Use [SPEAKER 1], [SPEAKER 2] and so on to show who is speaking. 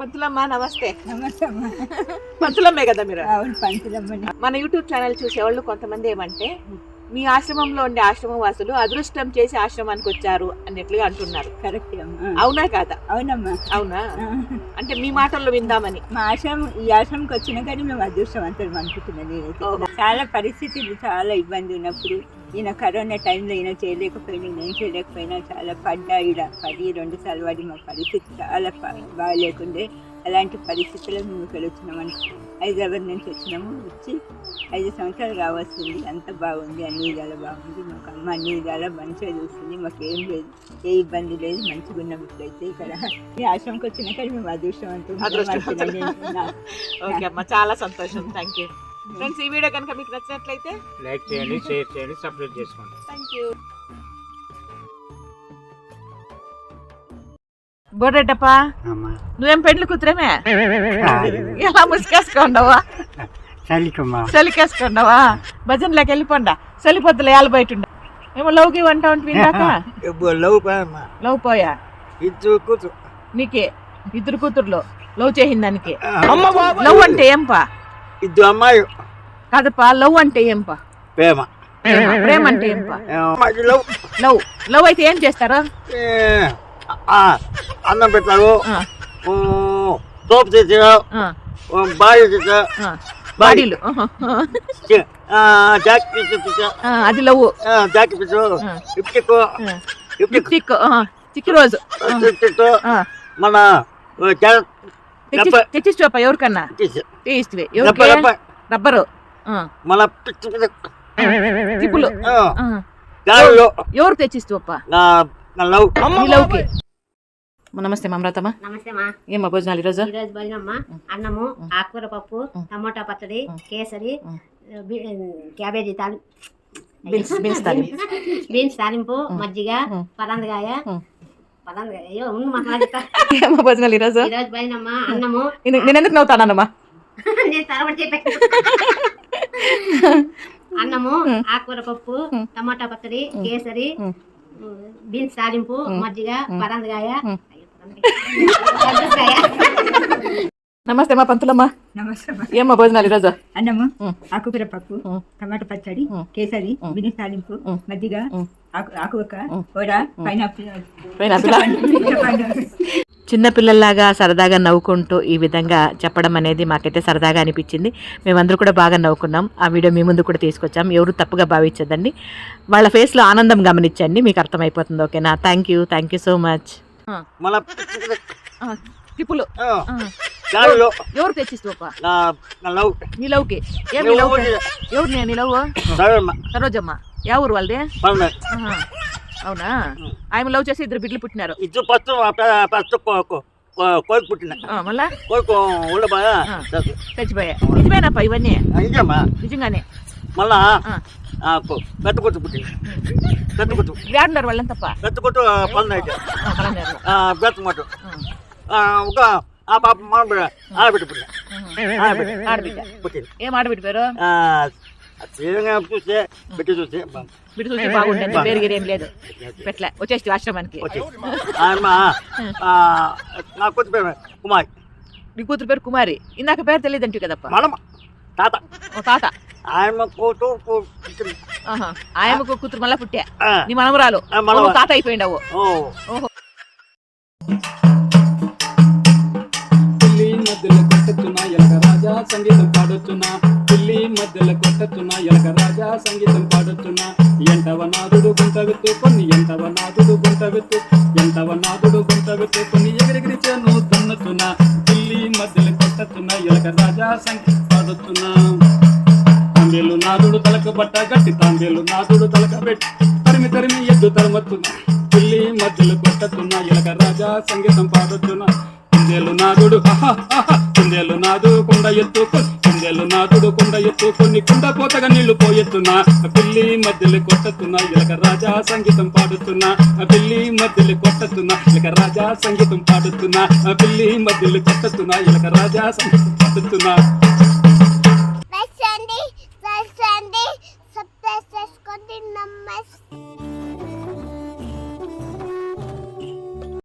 [SPEAKER 1] పంతులమ్మ నమస్తే. పంతులమ్మే కదా మీరు? మన యూట్యూబ్ ఛానల్ చూసేవాళ్ళు కొంతమంది ఏమంటే మీ ఆశ్రమంలో ఉండే ఆశ్రమ వాసులు అదృష్టం చేసి ఆశ్రమానికి వచ్చారు అన్నట్లుగా అంటున్నారు.
[SPEAKER 2] కరెక్ట్
[SPEAKER 1] అవునా కాదా?
[SPEAKER 2] అవునమ్మా.
[SPEAKER 1] అవునా. అంటే మీ మాటల్లో విందామని.
[SPEAKER 2] మా ఆశ్రమం ఈ ఆశ్రమంకి వచ్చినా కానీ మేము అదృష్టవంతులు అనుకుంటున్నాను నేనైతే.
[SPEAKER 1] ఓహో.
[SPEAKER 2] చాలా పరిస్థితులు చాలా ఇబ్బంది ఉన్నప్పుడు. ఈయన కరోనా టైంలో ఈయన చేయలేకపోయినా నేను చేయలేకపోయినా చాలా పడ్డా ఈడ పది రెండు సార్లు పడి మా పరిస్థితి చాలా బాగాలేకుండే. అలాంటి పరిస్థితుల్లో మేము ఇక్కడ వచ్చినామని హైదరాబాద్ నుంచి వచ్చినాము. వచ్చి ఐదు సంవత్సరాలు కావస్తుంది అంత బాగుంది అన్ని విధాలు బాగుంది. మాకు అమ్మ అన్ని విధాలా మంచిగా చూస్తుంది. మాకు ఏం లేదు ఏ ఇబ్బంది లేదు మంచిగా ఉన్నాం ఇప్పుడైతే ఇక్కడ. ఈ ఆశ్రమంకి వచ్చినాక మేము.
[SPEAKER 1] ఓకే అమ్మా చాలా సంతోషం. థ్యాంక్ యూ ఫ్రెండ్స్ ఈ వీడియో కనుక మీకు నచ్చినట్లయితే
[SPEAKER 3] లైక్ చేయండి షేర్ చేయండి సబ్స్క్రైబ్ చేసుకోండి.
[SPEAKER 1] థ్యాంక్ యూ బొర్రెడ్డప్ప
[SPEAKER 4] అమ్మా.
[SPEAKER 1] నువ్వేం పెండ్లి కూతురేమే? ఎలా ముసుకేసుకున్నావా?
[SPEAKER 4] చలికమ్మా.
[SPEAKER 1] చలికేసుకున్నావా? భజనలోకి వెళ్ళిపోండా. చలి పొద్దుల ఏళ్ళ బయట ఉండ. ఏమో లవ్కి వంట వంట విందాక
[SPEAKER 4] లవ్
[SPEAKER 1] పోయా
[SPEAKER 4] ఇద్దరు కూతురు.
[SPEAKER 1] నీకే? ఇద్దరు కూతుర్లు. లవ్ చేసింది దానికి లవ్ అంటే ఏంపా?
[SPEAKER 4] ఇద్దరు అమ్మాయి
[SPEAKER 1] కాదప్పా లవ్ అంటే ఏంపా?
[SPEAKER 4] ప్రేమ.
[SPEAKER 1] ప్రేమ ప్రేమ అంటే ఏంపా?
[SPEAKER 4] అమ్మాయి లవ్.
[SPEAKER 1] లవ్. లవ్ అయితే ఏం చేస్తారు?
[SPEAKER 4] ఏ, ఆ, అన్నం పెట్టారు
[SPEAKER 1] ఆ,
[SPEAKER 4] ఊ, సోపు తెచ్చారు.
[SPEAKER 1] ఆ,
[SPEAKER 4] బాడీ తెచ్చా
[SPEAKER 1] ఆ. బాడీలు.
[SPEAKER 4] జాకెట్ తెచ్చా
[SPEAKER 1] ఆ, అది లవ్.
[SPEAKER 4] జాకెట్ పెట్టు
[SPEAKER 1] ఆ.
[SPEAKER 4] ఇప్టిక్ ఇప్టిక్
[SPEAKER 1] చిక్కు చిక్కి రోజు. ఆ,
[SPEAKER 4] మన
[SPEAKER 1] తెచ్చి. తెచ్చిచ్చోపా ఎవరికన్నా? తీస్తే
[SPEAKER 4] రబ్బర్, మన
[SPEAKER 1] ఎవరు నమస్తే మమరాతమ్మ
[SPEAKER 5] నమస్తే మా.
[SPEAKER 1] ఏమ్మా భోజనాలు ఈరోజు?
[SPEAKER 5] ఈరోజు భోజనమ్మ అన్నము ఆకుకూర పప్పు టమోటా పచ్చడి కేసరి క్యాబేజీ తాలి
[SPEAKER 1] బీన్స్ బీన్స్ తాలింపు.
[SPEAKER 5] బీన్స్ తాలింపు మజ్జిగ పరందకాయ పరందకాయ అయ్యో ఉంది మా చెప్తా
[SPEAKER 1] ఏమ్మా భోజనాలు ఈరోజు? నేను ఎందుకు నవ్వుతానమ్మా
[SPEAKER 5] అన్నము ఆకుకూర పప్పు టమోటా పచ్చడి కేసరి బీన్స్ తాలింపు మజ్జిగ పరందకాయ
[SPEAKER 1] నమస్తే మా పంతులమ్మ.
[SPEAKER 2] నమస్తే.
[SPEAKER 1] ఏమ్మా భోజనాలు ఈరోజు?
[SPEAKER 2] అన్నము. ఆకుకూర పప్పు. టమాటా పచ్చడి. కేసరి బినిస్ తాలింపు. మజ్జిగ ఆకువక్క. కూర పైనాపిల్.
[SPEAKER 1] చిన్నపిల్లల్లాగా సరదాగా నవ్వుకుంటూ ఈ విధంగా చెప్పడం అనేది మాకైతే సరదాగా అనిపించింది. మేమందరూ కూడా బాగా నవ్వుకున్నాం. ఆ వీడియో మీ ముందు కూడా తీసుకొచ్చాం. ఎవరు తప్పుగా భావించదండి వాళ్ళ ఫేస్లో ఆనందం గమనించండి. మీకు అర్థమైపోతుంది. ఓకేనా? Thank you thank you so much
[SPEAKER 4] మన
[SPEAKER 1] టిప్పులు.
[SPEAKER 4] గాలిలో
[SPEAKER 1] ఎవరు తెచ్చిస్తావప్పా
[SPEAKER 4] నా నా లవ్
[SPEAKER 1] నీ లవ్కి ఏం నీ లవ్ ఎవరు నేను నీ లవ్ సరోజమ్మ యా ఊరు వాళ్ళది. అవునా ఆయన లవ్ చేసి ఇద్దరు బిడ్డలు పుట్టినారు
[SPEAKER 4] ఇద్దరు ఫస్ట్ ఫస్ట్ కోరిక పుట్టిన
[SPEAKER 1] మళ్ళా
[SPEAKER 4] కోరిక ఉండబాగా
[SPEAKER 1] ఆ. చచ్చిపోయా ఇవన్నీ నిజంగానే
[SPEAKER 4] మళ్ళా. పెద్ద కొట్టు పుట్టింది పెద్ద కొట్టు
[SPEAKER 1] వేడున్నారు వాళ్ళంతప్ప
[SPEAKER 4] పెద్ద కొట్టు పనులు అయితే మాట ఒక ఆ పాప మా బిడ్డ ఆడబిడ్డ పుట్టిన ఆడబిడ్డ
[SPEAKER 1] ఆడబిడ్డ.
[SPEAKER 4] పుట్టింది.
[SPEAKER 1] ఏం ఆడబిడ్డ పేరు
[SPEAKER 4] తీరంగా చూస్తే పెట్టి చూస్తే
[SPEAKER 1] బిడ్డ చూసి బాగుంటుంది పేరు గిరి ఏం లేదు. పెట్ల వచ్చేసి ఆశ్రమానికి.
[SPEAKER 4] నా కొత్త పేరు కుమార్.
[SPEAKER 1] నీ కూతురు పేరు కుమారి. ఇందాక పేరు తెలియదంటే కదప్ప.
[SPEAKER 4] మనమ తాత.
[SPEAKER 1] ఓ తాత.
[SPEAKER 4] ఆయమ్మ కూతు కూ- పుట్టింది.
[SPEAKER 1] ఆహా ఆయమ్మకు కూతురు మళ్ళా పుట్టా. నీ. ఓహో, తాత అయిపోయిండవు. ఓహో.
[SPEAKER 6] సంగీతం పాడుతున్నా పిల్లి మధ్యలో కొట్టుచున్న ఎలక రాజా సంగీతం పాడుతున్నా. ఎంటవ నాదుడు గుంట వెత్తు కొన్ని ఎంటవ నాదుడు గుంట వెత్తు. ఎంటవ నాదుడు గుంట వెత్తు కొన్ని ఎగిరిగిరి చేను దున్నుచున్నా పిల్లి మధ్యలో కొట్టుచున్న ఎలక రాజా సంగీతం పాడుతున్నా. తాంబేలు నాదుడు తలకు బట్ట గట్టి తాంబేలు నాదుడు తలక పెట్టి తరిమి తరిమి ఎద్దు తరమతున్నా. పిల్లి మధ్యలో కొట్టుచున్న ఎలక రాజా సంగీతం పాడుతున్నా. కుందేలు నాదుడు కుందేలు నాదు కొండ ఎత్తు కుందేలు నాదుడు కొండ ఎత్తు కొన్ని కుండ పోతగా నీళ్ళు పోయెత్తున్నా. ఆ పిల్లి మధ్యలో కొట్టతున్నా ఇలక రాజా సంగీతం పాడుతున్నా. ఆ పిల్లి మధ్యలో కొట్టతున్నా ఇలక రాజా సంగీతం పాడుతున్నా. ఆ పిల్లి మధ్యలో కొట్టతున్నా ఇలక రాజా సంగీతం పాడుతున్నా.